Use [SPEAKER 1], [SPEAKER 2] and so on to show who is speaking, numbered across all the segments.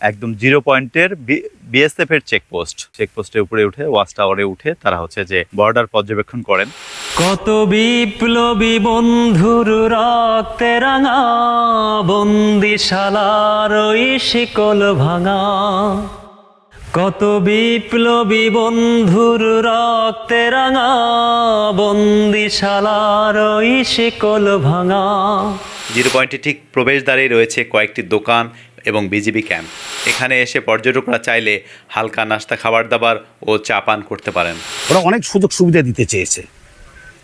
[SPEAKER 1] একদম জিরো পয়েন্টের বিএসএফ এর চেকপোস্ট চেকপোস্টের উপরে উঠে ওয়াচ টাওয়ারে উঠে তারা হচ্ছে যে বর্ডার পর্যবেক্ষণ করেন।
[SPEAKER 2] কত বিপ্লবী বন্ধুর রক্তে রাঙা বন্দিশালার ওই শিকল ভাঙা। কত বিপ্লবী বন্ধুর রক্তে রাঙা বন্দিশালার ওই শিকল ভাঙা।
[SPEAKER 1] জিরো পয়েন্টে ঠিক প্রবেশদ্বারেই রয়েছে কয়েকটি দোকান এবং বিজিবি ক্যাম্প। এখানে এসে পর্যটকরা চাইলে হালকা নাস্তা খাবার দাবার ও চা পান করতে পারেন।
[SPEAKER 3] ওরা অনেক সুযোগ সুবিধা দিতে চেয়েছে।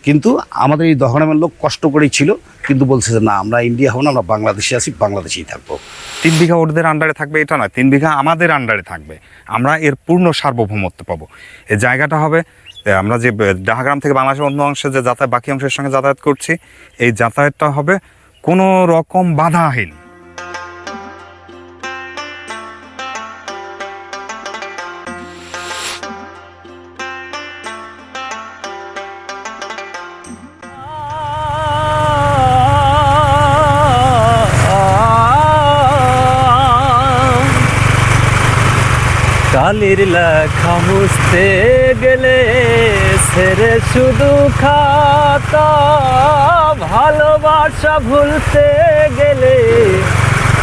[SPEAKER 3] কিন্তু আমাদের এই দহনামের লোক কষ্ট করেই ছিল কিন্তু বলছে যে না আমরা ইন্ডিয়া হব না আমরা বাংলাদেশে আছি বাংলাদেশেই থাকব।
[SPEAKER 4] তিন বিঘা ওদের আন্ডারে থাকবে এটা নয় তিন বিঘা আমাদের আন্ডারে থাকবে। আমরা এর পূর্ণ সার্বভৌমত্ব পাবো। এই জায়গাটা হবে আমরা যে ডাহাগ্রাম থেকে বাংলাদেশের অন্য অংশে যে যাতায়াত বাকি অংশের সঙ্গে যাতায়াত করছি এই যাতায়াতটা হবে কোনো রকম বাধাহীন।
[SPEAKER 2] কালির লেখা মুছতে গেলে সেরে শুধু খাতা ভালোবাসা ভুলতে গেলে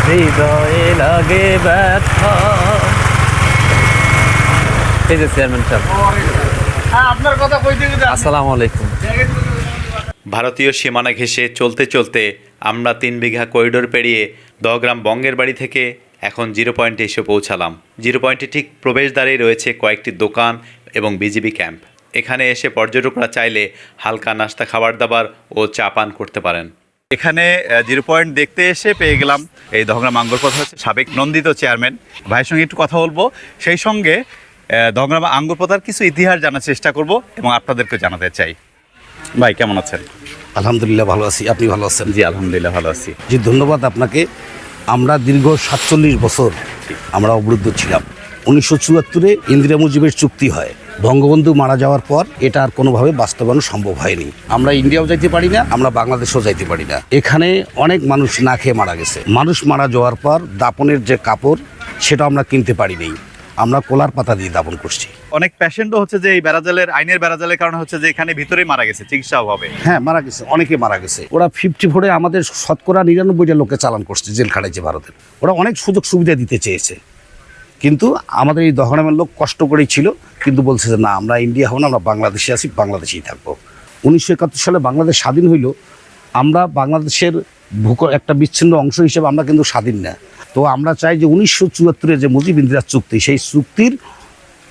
[SPEAKER 2] হৃদয়ে লাগে ব্যথা। এই যে চেয়ারম্যান সাহেব। আসসালামু আলাইকুম।
[SPEAKER 1] ভারতীয় সীমানা ঘেঁষে চলতে চলতে আমরা তিন বিঘা করিডোর পেরিয়ে দহগ্রাম বঙ্গের বাড়ি থেকে এখন জিরো পয়েন্টে এসে পৌঁছালাম। জিরো পয়েন্টে ঠিক প্রবেশদ্বারেই রয়েছে কয়েকটি দোকান এবং বিজিবি ক্যাম্প। এখানে এসে পর্যটকরা চাইলে হালকা নাস্তা খাবার দাবার ও চা পান করতে পারেন। এখানে জিরো পয়েন্ট দেখতে এসে পেয়ে গেলাম এই দহগ্রাম আঙ্গুরপথ হচ্ছে সাবেক নন্দিত চেয়ারম্যান। ভাইয়ের সঙ্গে একটু কথা বলব। সেই সঙ্গে আহ, দহগ্রাম আঙ্গুরপথার কিছু ইতিহাস জানার চেষ্টা করব এবং আপনাদেরকে জানাতে চাই। ভাই কেমন আছেন?
[SPEAKER 3] আলহামদুলিল্লাহ ভালো আছি। আপনি ভালো আছেন?
[SPEAKER 1] জি আলহামদুলিল্লাহ ভালো আছি।
[SPEAKER 3] জি ধন্যবাদ আপনাকে। আমরা দীর্ঘ সাতচল্লিশ বছর আমরা অবরুদ্ধ ছিলাম। উনিশশো চুয়াত্তরে ইন্দিরা মুজিবের চুক্তি হয়। বঙ্গবন্ধু মারা যাওয়ার পর এটা আর কোনোভাবে বাস্তবায়ন সম্ভব হয়নি। আমরা ইন্ডিয়াও যাইতে পারি না, আমরা বাংলাদেশও যাইতে পারি না। এখানে অনেক মানুষ না খেয়ে মারা গেছে। মানুষ মারা যাওয়ার পর দাপনের যে কাপড়, সেটা আমরা কিনতে পারিনি আমরা কোলার পাতা দিয়ে দাপন করছি।
[SPEAKER 1] অনেক পেশেন্টও হচ্ছে যে এই বেড়াজালের আইনের বেড়াজালের কারণে হচ্ছে যে এখানে ভিতরেই মারা গেছে চিকিৎসা অভাবে
[SPEAKER 3] হ্যাঁ মারা গেছে অনেকে মারা গেছে। ওরা ফিফটি ফোরে আমাদের শতকরা নিরানব্বইটা লোককে চালান করছে জেল খাটাইছে ভারতের। ওরা অনেক সুযোগ সুবিধা দিতে চেয়েছে। কিন্তু আমাদের এই দহনামের লোক কষ্ট করেই ছিল কিন্তু বলছে যে না আমরা ইন্ডিয়া হব না আমরা বাংলাদেশে আছি বাংলাদেশেই থাকব। উনিশশো একাত্তর সালে বাংলাদেশ স্বাধীন হইল আমরা বাংলাদেশের ভূক একটা বিচ্ছিন্ন অংশ হিসেবে আমরা কিন্তু স্বাধীন না। তো আমরা চাই যে উনিশশো চুয়াত্তরের যে মুজিব ইন্দিরা চুক্তি সেই চুক্তির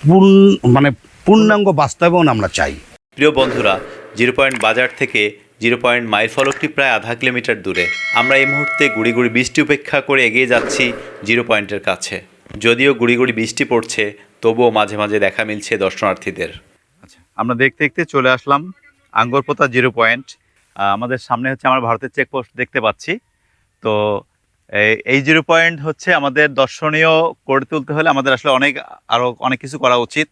[SPEAKER 3] পূর্ণ মানে পূর্ণাঙ্গ বাস্তবায়ন আমরা চাই।
[SPEAKER 1] প্রিয় বন্ধুরা জিরো পয়েন্ট বাজার থেকে জিরো পয়েন্ট মাইল ফলকটি প্রায় আধা কিলোমিটার দূরে। আমরা এই মুহূর্তে গুড়ি গুড়ি বৃষ্টি উপেক্ষা করে এগিয়ে যাচ্ছি জিরো পয়েন্টের কাছে। যদিও গুড়ি গুড়ি বৃষ্টি পড়ছে তবুও মাঝে মাঝে দেখা মিলছে দর্শনার্থীদের। আচ্ছা আমরা দেখতে দেখতে চলে আসলাম আঙ্গরপোতা জিরো পয়েন্ট। আমাদের সামনে হচ্ছে আমরা ভারতের চেকপোস্ট দেখতে পাচ্ছি। তো এই- জিরো পয়েন্ট হচ্ছে আমাদের দর্শনীয় করে তুলতে হলে আমাদের আসলে অনেক আরও অনেক কিছু করা উচিত।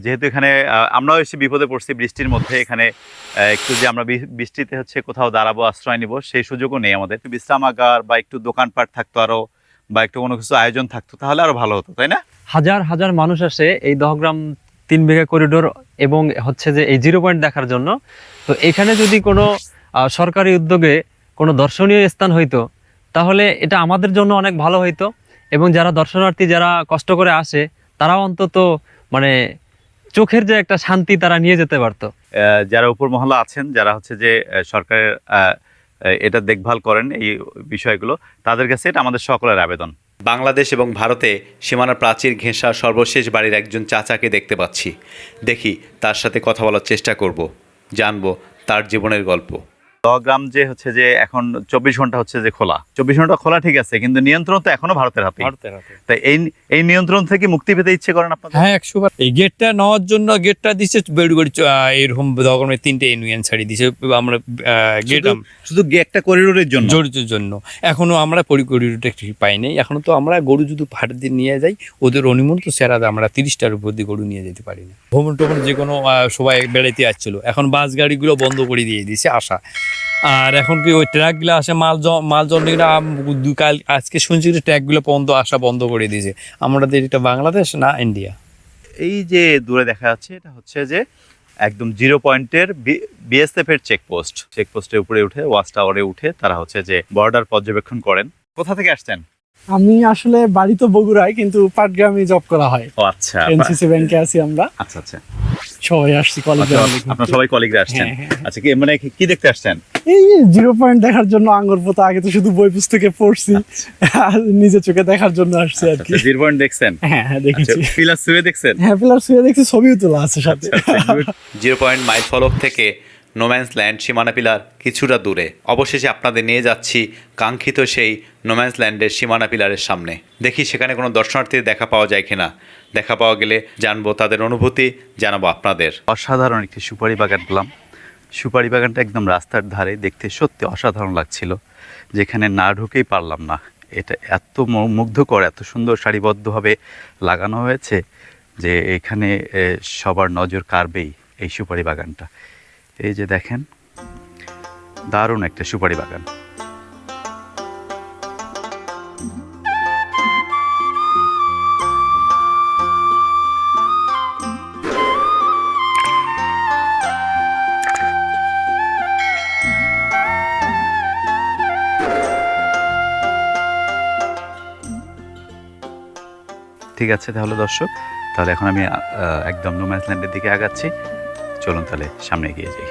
[SPEAKER 1] যেহেতু এখানে আমরাও এসে বিপদে পড়ছি বৃষ্টির মধ্যে এখানে। একটু যে আমরা বৃষ্টিতে হচ্ছে কোথাও দাঁড়াবো, আশ্রয় নিব, সেই সুযোগও নেই আমাদের। একটু বিশ্রামাগার বা একটু দোকানপাট থাকতো আরও বা একটু কোনো কিছু আয়োজন থাকতো, তাহলে আরও ভালো হতো, তাই না?
[SPEAKER 2] হাজার হাজার মানুষ আসে এই দহগ্রাম তিন বিঘা করিডোর এবং হচ্ছে যে এই জিরো পয়েন্ট দেখার জন্য। তো এখানে যদি কোনো সরকারি উদ্যোগে কোনো দর্শনীয় স্থান হইতো, তাহলে এটা আমাদের জন্য অনেক ভালো হইতো এবং যারা দর্শনার্থী, যারা কষ্ট করে আসে তারাও অন্তত মানে চোখের যে একটা শান্তি তারা নিয়ে যেতে পারতো।
[SPEAKER 1] যারা উপর মহলা আছেন, যারা হচ্ছে যে সরকারের এটা দেখভাল করেন এই বিষয়গুলো, তাদের কাছে এটা আমাদের সকলের আবেদন। বাংলাদেশ এবং ভারতে সীমানা প্রাচীর ঘেঁষা সর্বশেষ বাড়ির একজন চাচাকে দেখতে পাচ্ছি। দেখি তার সাথে কথা বলার চেষ্টা করব। জানব তার জীবনের গল্প। দহগ্রাম যে হচ্ছে যে এখন চব্বিশ ঘণ্টা হচ্ছে যে খোলা। চব্বিশ ঘণ্টা খোলা ঠিক আছে কিন্তু নিয়ন্ত্রণ তো এখনও ভারতের হাতে। তাই এই এই নিয়ন্ত্রণ থেকে মুক্তি পেতে ইচ্ছে করেন আপনাদের?
[SPEAKER 5] হ্যাঁ একশো বার। এই গেটটা নেওয়ার জন্য গেটটা দিচ্ছে বেড়ি বেড়ি এরকম তিনটে ইউনিয়ন ছাড়ি দিছে আমরা গেট
[SPEAKER 1] শুধু- একটা করিডোরের জন্য?
[SPEAKER 5] জড়িত জন্য। এখনও আমরা ঠিক পাই নাই। এখনও তো আমরা গরু যদি ভাড়া দিয়ে নিয়ে যাই ওদের অনুমন তো সেরা আমরা তিরিশটার উপর দিয়ে গরু নিয়ে যেতে পারি না। ভ্রমণ টমন যে কোনো সবাই বেড়াইতে আসছিল। এখন বাস গাড়িগুলো বন্ধ করে দিয়ে দিয়েছে আসা। আর এখন কি ওই ট্র্যাকগুলো আসে মাল জ- মাল জন্ডিগুলো কাল আজকে শুনছি যে ট্র্যাকগুলো বন্ধ আসা বন্ধ করে দিয়েছে। আমাদের এটা বাংলাদেশ না ইন্ডিয়া?
[SPEAKER 1] এই যে দূরে দেখা যাচ্ছে এটা হচ্ছে যে একদম জিরো পয়েন্টের বিএসএফ এর চেকপোস্ট। চেকপোস্টের উপরে উঠে ওয়াচ টাওয়ারে উঠে তারা হচ্ছে যে বর্ডার পর্যবেক্ষণ করেন। কোথা থেকে আসছেন?
[SPEAKER 6] আমি আসলে বাড়ি তো বগুড়ায় কিন্তু পাটগ্রামে জব করা হয়।
[SPEAKER 1] ও আচ্ছা
[SPEAKER 6] এনসিসি ব্যাংকে আছি আমরা।
[SPEAKER 1] আচ্ছা আচ্ছা।
[SPEAKER 6] সবাই আসছি কলেজে
[SPEAKER 1] আচ্ছা, আপনার সবাই কলিগরা আসছেন।
[SPEAKER 6] হ্যাঁ, হ্যাঁ,
[SPEAKER 1] আচ্ছা কি মানে কি- দেখতে আসছেন?
[SPEAKER 6] এই জিরো পয়েন্ট দেখার জন্য আঙ্গুর পোতা আগে তো শুধু বই পুস্তকে পড়ছি। আর নিজে চোখে দেখার জন্য আসছি আর কি।
[SPEAKER 1] জিরো পয়েন্ট দেখছেন?
[SPEAKER 6] হ্যাঁ হ্যাঁ
[SPEAKER 1] আচ্ছা
[SPEAKER 6] দেখেছি।
[SPEAKER 1] পিলার শুয়ে দেখছেন?
[SPEAKER 6] হ্যাঁ পিলার শুয়ে দেখছি ছবিও তোলা আছে সাথে।
[SPEAKER 1] জিরো পয়েন্ট মাইল ফলক থেকে নোম্যান্স ল্যান্ড সীমানা পিলার কিছুটা দূরে। অবশেষে আপনাদের নিয়ে যাচ্ছি কাঙ্ক্ষিত সেই নোম্যান্স ল্যান্ডের সীমানা পিলারের সামনে। দেখি সেখানে কোনো দর্শনার্থীর দেখা পাওয়া যায় কিনা। দেখা পাওয়া গেলে জানব তাদের অনুভূতি, জানাব আপনাদের। অসাধারণ একটি সুপারি বাগান পেলাম। সুপারি বাগানটা একদম রাস্তার ধারে, দেখতে সত্যি অসাধারণ লাগছিল, যেখানে না ঢুকেই পারলাম না। এটা এত মুগ্ধকর, এত সুন্দর সারিবদ্ধভাবে লাগানো হয়েছে যে এখানে সবার নজর কাড়বেই এই সুপারি বাগানটা। এই যে দেখেন, দারুণ একটা সুপারি বাগান। ঠিক আছে তাহলে দর্শক, তাহলে এখন আমি একদম নোম্যাসল্যান্ডের দিকে আগাচ্ছি। চলুন তাহলে সামনে এগিয়ে যাই।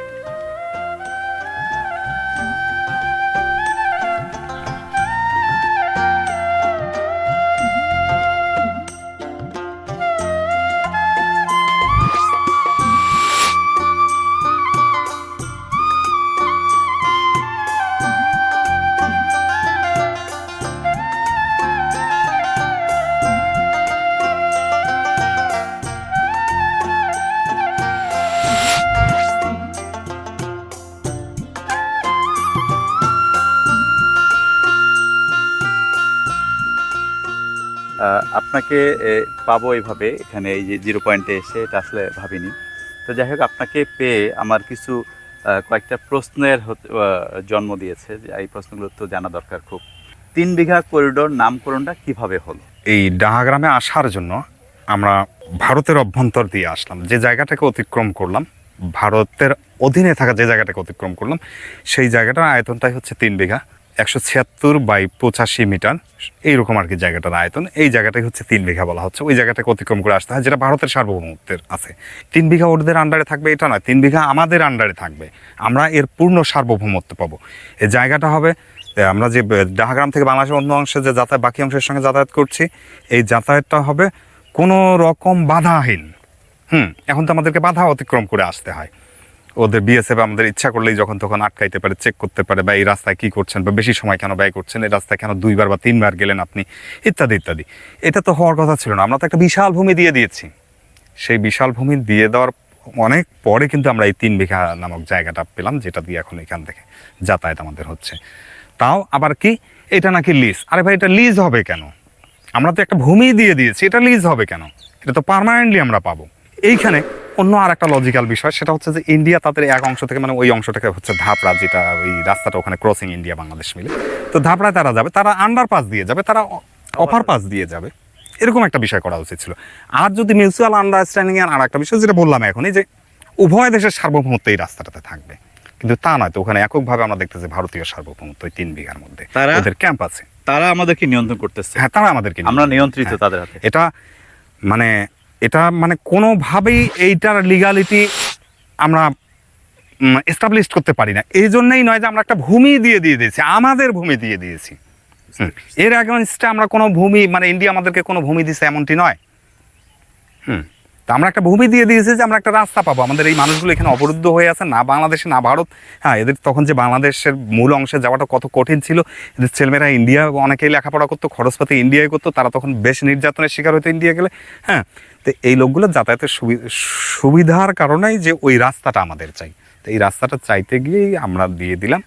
[SPEAKER 1] আপনাকে পাবো এইভাবে। এখানে এই যে জিরো পয়েন্টে এসে এটা আসলে ভাবিনি। তো যাই হোক, আপনাকে পেয়ে আমার কিছু কয়েকটা প্রশ্নের জন্ম দিয়েছে। এই প্রশ্নগুলো তো জানা দরকার খুব। তিন বিঘা করিডোর নামকরণটা কীভাবে হলো?
[SPEAKER 4] এই ডাহাগ্রামে আসার জন্য আমরা ভারতের অভ্যন্তর দিয়ে আসলাম। যে জায়গাটাকে অতিক্রম করলাম, ভারতের অধীনে থাকা যে জায়গাটাকে অতিক্রম করলাম, সেই জায়গাটার আয়তনটাই হচ্ছে তিন বিঘা। একশো ছিয়াত্তর বাই পঁচাশি মিটার। এইরকম আর কি জায়গাটার আয়তন। এই জায়গাটাই হচ্ছে তিন বিঘা বলা হচ্ছে। ওই জায়গাটাকে অতিক্রম করে আসতে হয়, যেটা ভারতের সার্বভৌমত্বের আছে। তিন বিঘা ওদের আন্ডারে থাকবে, এটা নয়। তিন বিঘা আমাদের আন্ডারে থাকবে। আমরা এর পূর্ণ সার্বভৌমত্ব পাবো। এই জায়গাটা হবে আমরা যে ডাহাগ্রাম থেকে বাংলাদেশের অন্য অংশে যে যাতায়াত, বাকি অংশের সঙ্গে যাতায়াত করছি, এই যাতায়াতটা হবে কোনো রকম বাধাহীন। হুম, এখন তো আমাদেরকে বাধা অতিক্রম করে আসতে হয়। ওদের বিএসএফ আমাদের ইচ্ছা করলেই যখন তখন আটকাইতে পারে চেক করতে পারে, বা এই রাস্তায় কী করছেন, বা বেশি সময় কেন ব্যয় করছেন, এই রাস্তায় কেন দুইবার বা তিনবার গেলেন আপনি, ইত্যাদি ইত্যাদি। এটা তো হওয়ার কথা ছিল না। আমরা তো একটা বিশাল ভূমি দিয়ে দিয়েছি। সেই বিশাল ভূমি দিয়ে দেওয়ার অনেক পরে কিন্তু আমরা এই তিন বিঘা নামক জায়গাটা পেলাম, যেটা দিয়ে এখন এখান থেকে যাতায়াত আমাদের হচ্ছে। তাও আবার কি? এটা নাকি লিজ আরে ভাই, এটা লিজ হবে কেন? আমরা তো একটা ভূমি দিয়ে দিয়েছি, এটা লিজ হবে কেন? এটা তো পার্মানেন্টলি আমরা পাবো। এইখানে অন্য আর একটা লজিক্যাল বিষয় সেটা হচ্ছে যে ইন্ডিয়া তাদের এক অংশ থেকে মানে ওই অংশটাকে হচ্ছে ধাপড়া যেটা ওই রাস্তাটা ওখানে ক্রসিং ইন্ডিয়া বাংলাদেশ মিলে। তো ধাপড়ায় তারা যাবে তারা আন্ডার পাস দিয়ে যাবে তারা অফার পাস দিয়ে যাবে। এরকম একটা বিষয় করা উচিত ছিল। আর যদি মিউচুয়াল আন্ডারস্ট্যান্ডিং এর আর একটা বিষয় যেটা বললাম এখনই যে উভয় দেশের সার্বভৌমত্ব এই রাস্তাটাতে থাকবে। কিন্তু তা নয় তো ওখানে এককভাবে আমরা দেখতেছি ভারতীয় সার্বভৌমত্ব ওই তিন বিঘার মধ্যে।
[SPEAKER 1] তারা-
[SPEAKER 4] ওদের ক্যাম্প আছে।
[SPEAKER 1] তারা আমাদেরকে নিয়ন্ত্রণ করতেছে।
[SPEAKER 4] হ্যাঁ তারা আমাদেরকে
[SPEAKER 1] আমরা নিয়ন্ত্রিত
[SPEAKER 4] হ্যাঁ।
[SPEAKER 1] তাদের হাতে।
[SPEAKER 4] এটা মানে এটা মানে কোনোভাবেই এইটার লিগালিটি আমরা এস্টাবলিশ করতে পারি না। এই জন্যই নয় যে আমরা একটা ভূমি দিয়ে দিয়ে দিয়েছি, আমাদের ভূমি দিয়ে দিয়েছি। এর অ্যাগেনস্টে আমরা কোনো ভূমি মানে ইন্ডিয়া আমাদেরকে কোনো ভূমি দিছে এমনটি নয়। হুম, তা আমরা একটা ভূমি দিয়ে দিয়েছি যে আমরা একটা রাস্তা পাবো। আমাদের এই মানুষগুলো এখানে অবরুদ্ধ হয়ে আছে, না বাংলাদেশে, না ভারত। হ্যাঁ এদের তখন যে বাংলাদেশের মূল অংশে যাওয়াটা কত কঠিন ছিল, এদের ছেলেমেয়েরা ইন্ডিয়া অনেকেই লেখাপড়া করতো, খরচপাতি ইন্ডিয়ায় করতো, তারা তখন বেশ নির্যাতনের শিকার হতো ইন্ডিয়া গেলে। হ্যাঁ তো এই লোকগুলো যাতায়াতের সুবি- সুবিধার কারণেই যে ওই রাস্তাটা আমাদের চাই। তো এই রাস্তাটা চাইতে গিয়েই আমরা দিয়ে দিলাম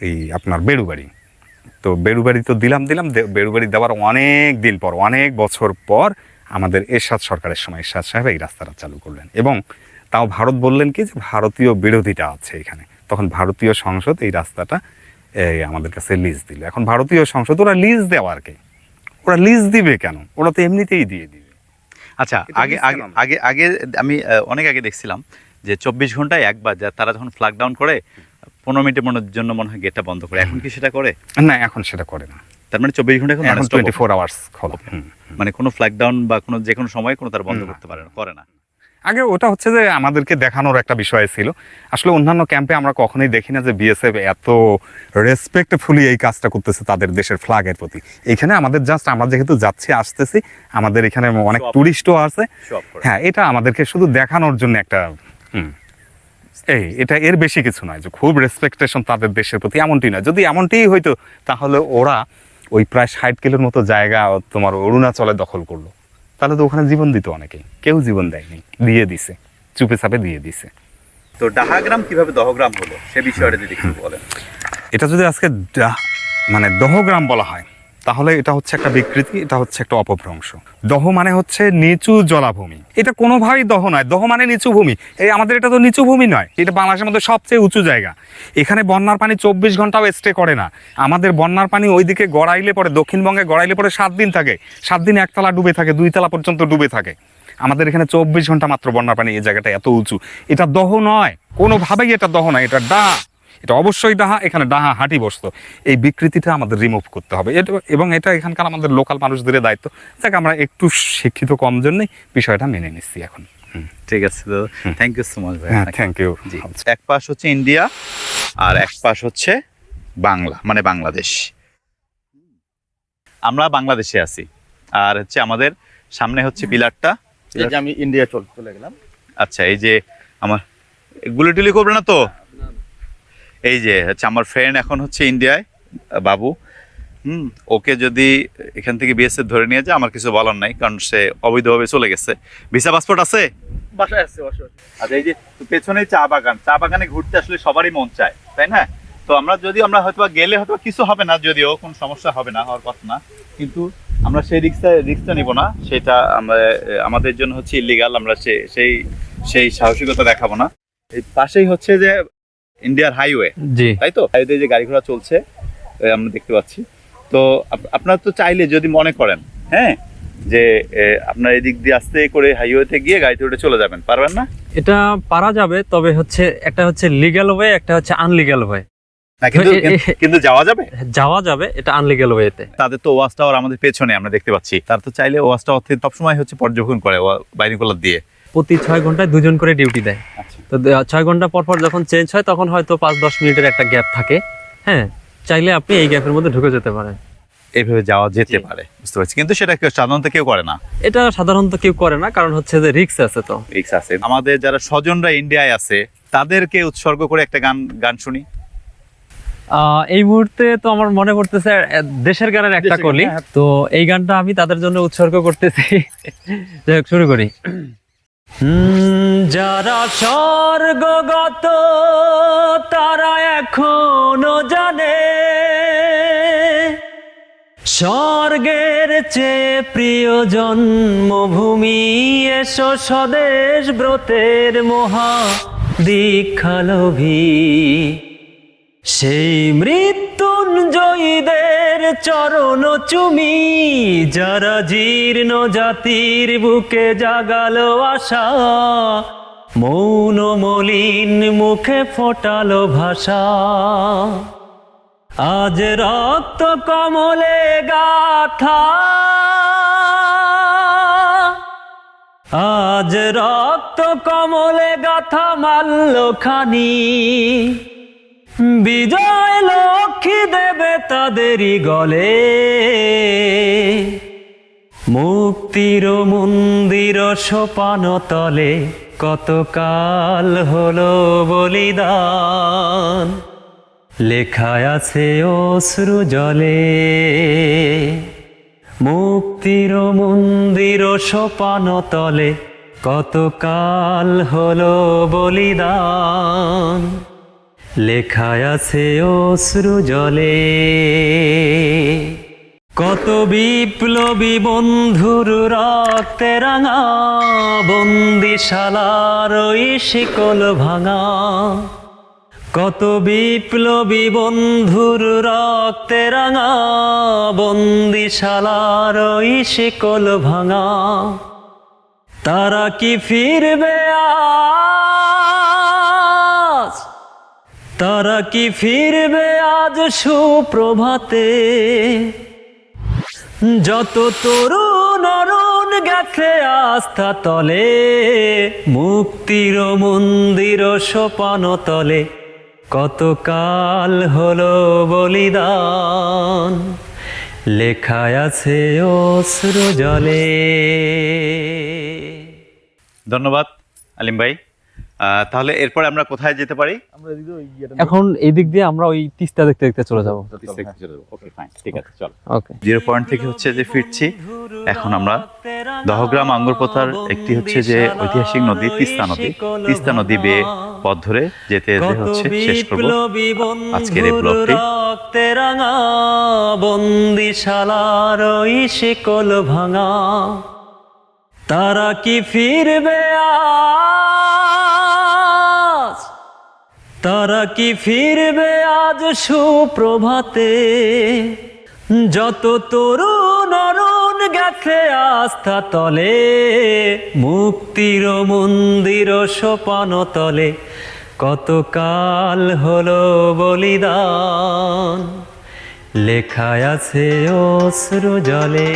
[SPEAKER 4] এই আপনার বেড়ুবাড়ি। তো বেড়ুবাড়ি তো দিলাম দিলাম বেড়ুবাড়ি দেওয়ার অনেক দিন পর, অনেক বছর পর আমাদের এরশাদ সরকারের সময় এরশাদ সাহেব এই রাস্তাটা চালু করলেন এবং তাও ভারত বললেন কি যে ভারতীয় বিরোধীটা আছে এখানে। তখন ভারতীয় সংসদ এই রাস্তাটা আমাদের কাছে লিজ দিল। এখন ভারতীয় সংসদ ওরা লিজ দেওয়ার কে। ওরা লিজ দিবে কেন? ওরা তো এমনিতেই দিয়ে দিবে।
[SPEAKER 1] আচ্ছা আগে আগে আগে আগে আমি অনেক আগে দেখছিলাম যে চব্বিশ ঘন্টায় একবার যা- তারা যখন ফ্লাগ ডাউন করে পনেরো মিনিটের মনের জন্য মনে হয় গেটটা বন্ধ করে। এখন কি সেটা করে?
[SPEAKER 4] না এখন সেটা করে না।
[SPEAKER 1] তার মানে চব্বিশ ঘণ্টা এখন
[SPEAKER 4] টোয়েন্টি ফোর আওয়ার্স খোলা।
[SPEAKER 1] মানে কোনো ফ্ল্যাগ ডাউন বা কোনো যে কোনো সময় কোনো তারা বন্ধ করতে পারে না করে না।
[SPEAKER 4] আগে ওটা হচ্ছে যে আমাদেরকে দেখানোর একটা বিষয় ছিল। আসলে অন্যান্য ক্যাম্পে আমরা কখনোই দেখি না যে বিএসএফ এত রেসপেক্টফুলি এই কাজটা করতেছে তাদের দেশের ফ্ল্যাগের প্রতি। এখানে আমাদের জাস্ট আমরা যেহেতু যাচ্ছি আসতেছি আমাদের এখানে অনেক টুরিস্টও আছে। হ্যাঁ এটা আমাদেরকে শুধু দেখানোর জন্য একটা হুম। এই এটা এর বেশি কিছু নয় যে খুব রেসপেক্টেশন তাদের দেশের প্রতি এমনটি নয়। যদি এমনটিই হইতো তাহলে ওরা ওই প্রায় ষাট কিলোর মতো জায়গা তোমার অরুণাচলে দখল করল। তাহলে তো ওখানে জীবন দিত অনেকেই। কেউ জীবন দেয়নি। দিয়ে দিছে। চুপে চাপে দিয়ে দিছে।
[SPEAKER 1] তো ডাহাগ্রাম কীভাবে দহগ্রাম হলো? সে বিষয়টা যদি কিছু বলেন।
[SPEAKER 4] এটা যদি আজকে মানে দহগ্রাম বলা হয় তাহলে এটা হচ্ছে একটা বিকৃতি, এটা হচ্ছে একটা অপভ্রংশ। দহ মানে হচ্ছে নিচু জলাভূমি। এটা কোনোভাবেই দহ নয়, দহ মানে নিচু ভূমি। এই আমাদের এটা তো নিচু ভূমি নয়, এটা বাংলাদেশের মধ্যে সবচেয়ে উঁচু জায়গা। এখানে বন্যার পানি চব্বিশ ঘন্টাও স্টে করে না। আমাদের বন্যার পানি ওইদিকে গড়াইলে পরে, দক্ষিণবঙ্গে গড়াইলে পরে সাত দিন থাকে। সাত দিন একতলা ডুবে থাকে দুই তলা পর্যন্ত ডুবে থাকে। আমাদের এখানে চব্বিশ ঘণ্টা মাত্র বন্যার পানি এই জায়গাটা এত উঁচু। এটা দহ নয়, কোনোভাবেই এটা দহ নয়, এটা ডা এটা অবশ্যই ডাহা এখানে ডাহা হাঁটি বসতো। এই বিকৃতিটা আমাদের রিমুভ করতে হবে। এটা এবং এটা এখানকার আমাদের লোকাল মানুষদের দায়িত্ব। যাকে আমরা একটু শিক্ষিত কম জন্যই বিষয়টা মেনে নিচ্ছি এখন।
[SPEAKER 1] ঠিক আছে দাদা। থ্যাংক ইউ সো মাচ ভাই।
[SPEAKER 4] হ্যাঁ থ্যাংক ইউ
[SPEAKER 1] জি। এক পাশ হচ্ছে ইন্ডিয়া আর এক পাশ হচ্ছে বাংলা মানে বাংলাদেশ। আমরা বাংলাদেশে আছি। আর হচ্ছে আমাদের সামনে হচ্ছে পিলারটা।
[SPEAKER 7] এই যে আমি ইন্ডিয়া চল চলে গেলাম।
[SPEAKER 1] আচ্ছা এই যে আমার গুলি টুলি করবে না তো? এই যে হচ্ছে আমার ফ্রেন্ড এখন হচ্ছে ইন্ডিয়ায় বাবু। হুম ওকে যদি এখান থেকে বিএসএফ ধরে নিয়ে যায় আমার কিছু বলার নাই কারণ সে অবৈধভাবে চলে গেছে। ভিসা পাসপোর্ট আছে?
[SPEAKER 7] বাসায় আছে
[SPEAKER 1] আচ্ছা এই যে পেছনে চা বাগান। চা বাগানে ঘুরতে আসলে সবারই মন চায় তাই না? তো আমরা যদি আমরা হয়তো গেলে হয়তো কিছু হবে না যদিও কোনো সমস্যা হবে না হওয়ার কথা না। কিন্তু আমরা সেই রিক্সটা রিক্সটা নিব না সেটা আমরা আমাদের জন্য হচ্ছে ইলিগাল আমরা সে সেই সেই সাহসিকতা দেখাবো না। এই পাশেই হচ্ছে যে ইন্ডিয়ার হাইওয়ে
[SPEAKER 2] জি।
[SPEAKER 1] তাই তো হাইওয়েতে যে গাড়ি ঘোড়া চলছে আমরা দেখতে পাচ্ছি। তো আপ- আপনারা তো চাইলে যদি মনে করেন হ্যাঁ? যে আপনার এদিক দিয়ে আস্তে করে হাইওয়েতে গিয়ে গাড়িতে উঠে চলে যাবেন পারবেন না?
[SPEAKER 2] এটা পারা যাবে তবে হচ্ছে একটা হচ্ছে লিগ্যাল ওয়ে একটা হচ্ছে আনলিগ্যাল ওয়ে
[SPEAKER 1] কিন্তু যাওয়া যাবে?
[SPEAKER 2] যাওয়া যাবে এটা আনলিগ্যাল ওয়েতে
[SPEAKER 1] তাদের তো ওয়াচ টাওয়ার আমাদের পেছনে আমরা দেখতে পাচ্ছি। তারা তো চাইলে ওয়াচ টাওয়ার থেকে সবসময় হচ্ছে পর্যবেক্ষণ করে বাইনিকুলার দিয়ে।
[SPEAKER 2] প্রতি ছয় ঘন্টায় দুজন করে ডিউটি দেয়।
[SPEAKER 1] আচ্ছা।
[SPEAKER 2] তো ছয় ঘণ্টা পর পর যখন চেঞ্জ হয় তখন হয়তো পাঁচ দশ মিনিটের একটা গ্যাপ থাকে। হ্যাঁ চাইলে আপনি এই গ্যাপের মধ্যে ঢুকে যেতে পারেন।
[SPEAKER 1] এইভাবে যাওয়া যেতে পারে বুঝতে পারছি। কিন্তু সেটা কেউ সাধারণত কেউ করে না।
[SPEAKER 2] এটা সাধারণত কেউ করে না কারণ হচ্ছে যে রিক্স আছে তো।
[SPEAKER 1] রিক্স আছে। আমাদের যারা স্বজনরা ইন্ডিয়ায় আছে তাদেরকে উৎসর্গ করে একটা গান গান শুনি।
[SPEAKER 2] আহ, এই মুহূর্তে তো আমার মনে পড়তেছে দেশের গানের একটা কলি।
[SPEAKER 1] হ্যাঁ।
[SPEAKER 2] তো এই গানটা আমি তাদের জন্য উৎসর্গ করতেছি। যাই হোক শুরু করি। যারা স্বর্গগত তারা এখনও জানে। স্বর্গের চেয়ে প্রিয় জন্মভূমি এসো স্বদেশ ব্রতের মহা দীক্ষালভী। সেই মৃত্যুঞ্জয়ীদের চরণ চুমি, যারা জীর্ণ জাতির বুকে জাগালো আশা, মৌন মলিন মুখে ফোটালো ভাষা। আজ রক্ত কমলে গাথা, আজ রক্ত কমলে গাথা মাল্য খানি বিজয় লক্ষ্মী দেবে তাদেরই গলে। মুক্তির মন্দির সোপান তলে, কতকাল হলো বলিদান। লেখায় আছে অশ্রু জলে। মুক্তির মন্দির সোপান তলে, কতকাল হলো বলিদান। লেখায় আছে অশ্রু জলে। কত বিপ্লবী বন্ধুর রক্তে রাঙা বন্দিশালার ওই শিকল ভাঙা। কত বিপ্লবী বন্ধুর রক্তে রাঙা বন্দিশালার ওই শিকল ভাঙা। তারা কি ফিরবে আজ তারা কি ফিরবে আজ সুপ্রভাতে? যত তরুণ অরুণ গেছে আস্থা তলে, মুক্তির মন্দির সোপান তলে কত কাল হলো বলিদান? লেখায় আছে অশ্রু জলে।
[SPEAKER 1] ধন্যবাদ, আলিম ভাই। তাহলে এরপরে আমরা কোথায় যেতে পারি?
[SPEAKER 2] এখন এই দিক দিয়ে আমরা ওই তিস্তা দেখতে দেখতে চলে যাব।
[SPEAKER 1] ঠিক আছে চলো।
[SPEAKER 2] ওকে
[SPEAKER 1] জিরো পয়েন্ট থেকে হচ্ছে যে ফিরছি। এখন আমরা দহগ্রাম আঙ্গুরপোতার একটি হচ্ছে যে ঐতিহাসিক নদী তিস্তা নদী। তিস্তা নদী বেয়ে পথ ধরে যেতে যেতে হচ্ছে শেষ করব। আজকের এই ব্লগটি।
[SPEAKER 2] বন্দিশালার ওই শিকল ভাঙা। তারা কি ফিরবে আজ? তারা কি ফিরবে আজ সুপ্রভাতে? যত তরুণ অরুণ গেছে আস্থা তলে, মুক্তির মন্দির সোপান তলে কত কাল হলো বলিদান? লেখায় আছে অশ্রু জলে।